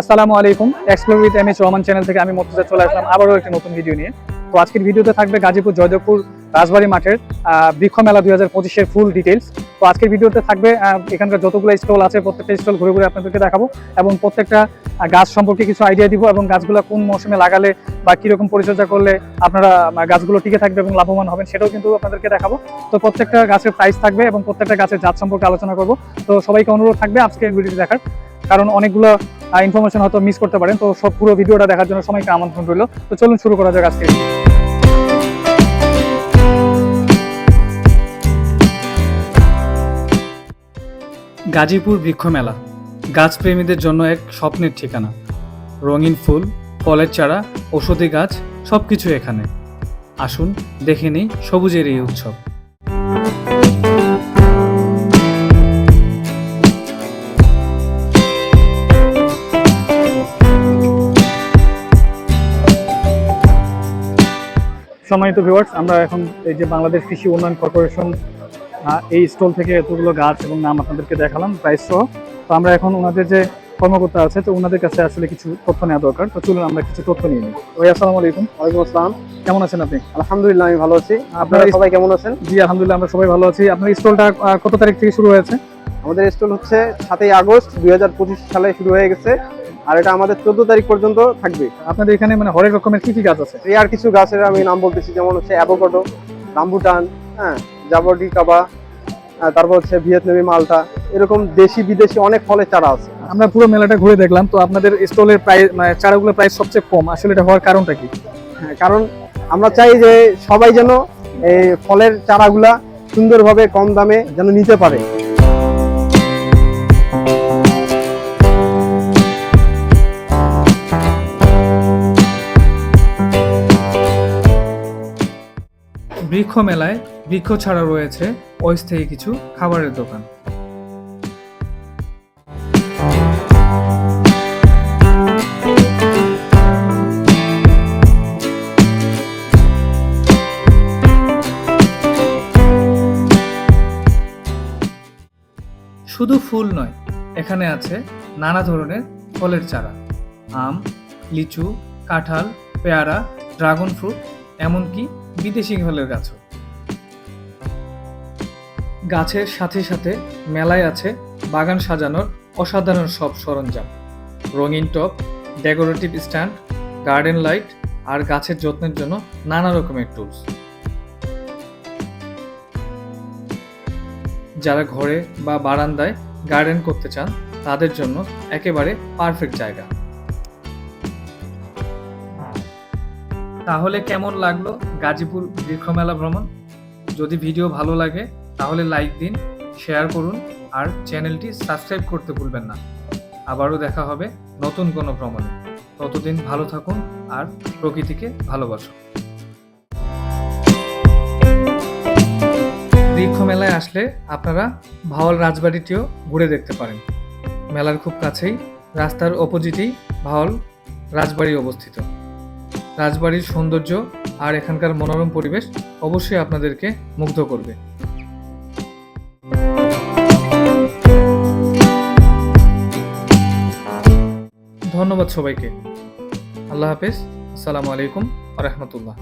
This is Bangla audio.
আসসালামু আলাইকুম explore with M S Rahman channel থেকে আমি মর্তুজা চলে আসলাম আবারও একটি নতুন ভিডিও নিয়ে। তো আজকের ভিডিওতে থাকবে গাজীপুর, জয়দেবপুর, রাজবাড়ী মাঠের বৃক্ষ মেলা দুই হাজার পঁচিশের ফুল ডিটেলস তো আজকের ভিডিওতে থাকবে এখানকার যতগুলো স্টল আছে, প্রত্যেকটা স্টল ঘুরে ঘুরে আপনাদেরকে দেখাবো এবং প্রত্যেকটা গাছ সম্পর্কে কিছু আইডিয়া দিব এবং গাছগুলো কোন মৌসুমে লাগালে বা কীরকম পরিচর্যা করলে আপনারা গাছগুলো টিকে থাকবে এবং লাভবান হবেন সেটাও কিন্তু আপনাদেরকে দেখাবো। তো প্রত্যেকটা গাছের প্রাইস থাকবে এবং প্রত্যেকটা গাছের জাত সম্পর্কে আলোচনা করব। তো সবাইকে অনুরোধ থাকবে আজকের ভিডিওটি দেখার। কারণ অনেকগুলো ইনফরমেশন হয়তো মিস করতে পারেন। তো সব পুরো ভিডিওটা দেখার জন্য সবাইকে আমন্ত্রণ রইল। তো চলুন শুরু করা যাক আজকে। গাজীপুর বৃক্ষ মেলা গাছপ্রেমীদের জন্য এক স্বপ্নের ঠিকানা। রঙিন ফুল, ফলের চারা, ঔষধি গাছ সব কিছু এখানে। আসুন দেখে নিই সবুজের এই উৎসব। সম্মানিত ভিউয়ার্স আমরা এখন এই যে বাংলাদেশ কৃষি উন্নয়ন কর্পোরেশন এই স্টল থেকে এতগুলো গাছ এবং নাম আপনাদেরকে দেখালাম প্রাইস সহ। তো আমরা এখন ওনাদের যে কর্মকর্তা আছে তো ওনাদের কাছে আসলে কিছু তথ্য নেওয়া দরকার। তো চলুন আমরা কিছু তথ্য নিয়ে নিই। ওই আসসালামু আলাইকুম। ওয়ালাইকুম আসসালাম। কেমন আছেন আপনি? আলহামদুলিল্লাহ আমি ভালো আছি। আপনারা আপনারা সবাই কেমন আছেন? জি আলহামদুলিল্লাহ আমরা সবাই ভালো আছি। আপনার স্টলটা কত তারিখ থেকে শুরু হয়েছে? আমাদের স্টল হচ্ছে সাতই আগস্ট দুই হাজার পঁচিশ সালে শুরু হয়ে গেছে। আর এটা আমাদের চোদ্দ তারিখ পর্যন্ত থাকবে। আপনাদের এখানে মানে হরেক রকমের কি কি গাছ আছে? এই আর কিছু গাছের আমি নাম বলতেছি যেমন হচ্ছে অ্যাভোকাডো রামবুটান হ্যাঁ জাবরডি কাবা তারপর হচ্ছে ভিয়েতনামি মালটা এরকম দেশি বিদেশি অনেক ফলের চারা আছে। আমরা পুরো মেলাটা ঘুরে দেখলাম তো আপনাদের স্টলের প্রাইস মানে চারাগুলোর প্রাইস সবচেয়ে কম আসলে এটা হওয়ার কারণটা কি? হ্যাঁ, কারণ আমরা চাই যে সবাই যেন এই ফলের চারাগুলা সুন্দরভাবে কম দামে যেন নিতে পারে। বৃক্ষ মেলায় বৃক্ষ ছাড়া রয়েছে অস্থায়ী কিছু খাবারের দোকান। শুধু ফুল নয়, এখানে আছে নানা ধরনের ফলের চারা। আম, লিচু, কাঁঠাল, পেয়ারা, ড্রাগন ফ্রুট, এমনকি বিদেশি ফলের গাছও গাছের সাথে সাথে মেলায় আছে বাগান সাজানোর অসাধারণ সব সরঞ্জাম। রঙিন top decorative stand, garden light আর গাছের যত্নের জন্য নানা রকমের টুলস। যারা ঘরে বা বারান্দায় গার্ডেন করতে চান, তাদের জন্য একেবারে পারফেক্ট জায়গা। তাহলে কেমন লাগল গাজীপুর বৃক্ষমেলা ভ্রমণ? যদি ভিডিও ভালো লাগে, তাহলে লাইক দিন শেয়ার করুন, আর চ্যানেলটি সাবস্ক্রাইব করতে ভুলবেন না। আবারও দেখা হবে নতুন কোনো ভ্রমণে। ততদিন ভালো থাকুন আর প্রকৃতিকে ভালোবাসুন বৃক্ষ মেলায় আসলে আপনারা ভাওয়াল রাজবাড়িটিও ঘুরে দেখতে পারেন। মেলার খুব কাছেই রাস্তার অপোজিটেই ভাওয়াল রাজবাড়ি অবস্থিত। রাজবাড়ির সৌন্দর্য আর এখানকার মনোরম পরিবেশ অবশ্যই আপনাদেরকে মুগ্ধ করবে। ধন্যবাদ সবাইকে। আল্লাহ হাফেজ। আসসালামু আলাইকুম রহমতুল্লাহ।